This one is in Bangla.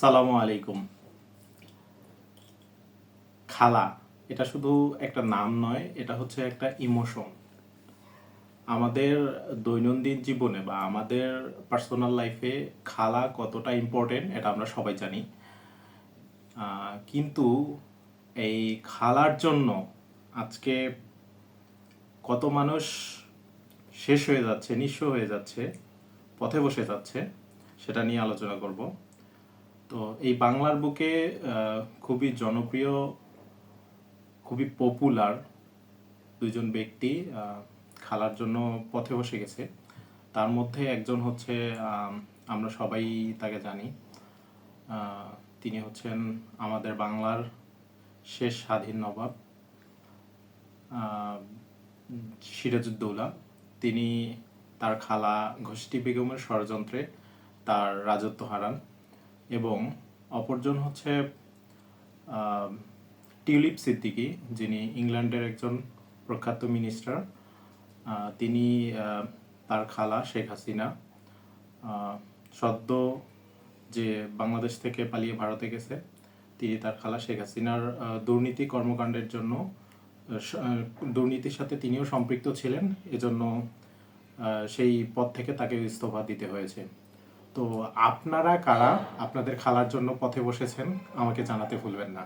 সালামু আলাইকুম। খালা, এটা শুধু একটা নাম নয়, এটা হচ্ছে একটা ইমোশন। আমাদের দৈনন্দিন জীবনে বা আমাদের পার্সোনাল লাইফে খালা কতটা ইম্পর্টেন্ট, এটা আমরা সবাই জানি। কিন্তু এই খালার জন্য আজকে কত মানুষ শেষ হয়ে যাচ্ছে, নিঃস্ব হয়ে যাচ্ছে, পথে বসে যাচ্ছে, সেটা নিয়ে আলোচনা করব। তো এই বাংলার বুকে খুবই জনপ্রিয়, খুবই পপুলার দুইজন ব্যক্তি খালার জন্য পথে বসে গেছে। তার মধ্যে একজন হচ্ছে আমরা সবাই তাকে জানি। তিনি হচ্ছেন আমাদের বাংলার শেষ স্বাধীন নবাব সিরাজউদ্দৌলা। তিনি তার খালা ঘষ্টি বেগমের ষড়যন্ত্রে তার রাজত্ব হারান। এবং অপরজন হচ্ছে টিউলিপ সিদ্দিকী, যিনি ইংল্যান্ডের একজন প্রখ্যাত মিনিস্টার তিনি তার খালা শেখ হাসিনা সদ্য যে বাংলাদেশ থেকে পালিয়ে ভারতে গেছে, তিনি তার খালা শেখ হাসিনার দুর্নীতি কর্মকাণ্ডের জন্য দুর্নীতির সাথে তিনিও সম্পৃক্ত ছিলেন। এজন্য সেই পদ থেকে তাকে ইস্তফা দিতে হয়েছে। তো আপনারা কারা? আপনাদের খালার জন্য পথে বসেছেন আমাকে জানাতে ভুলবেন না।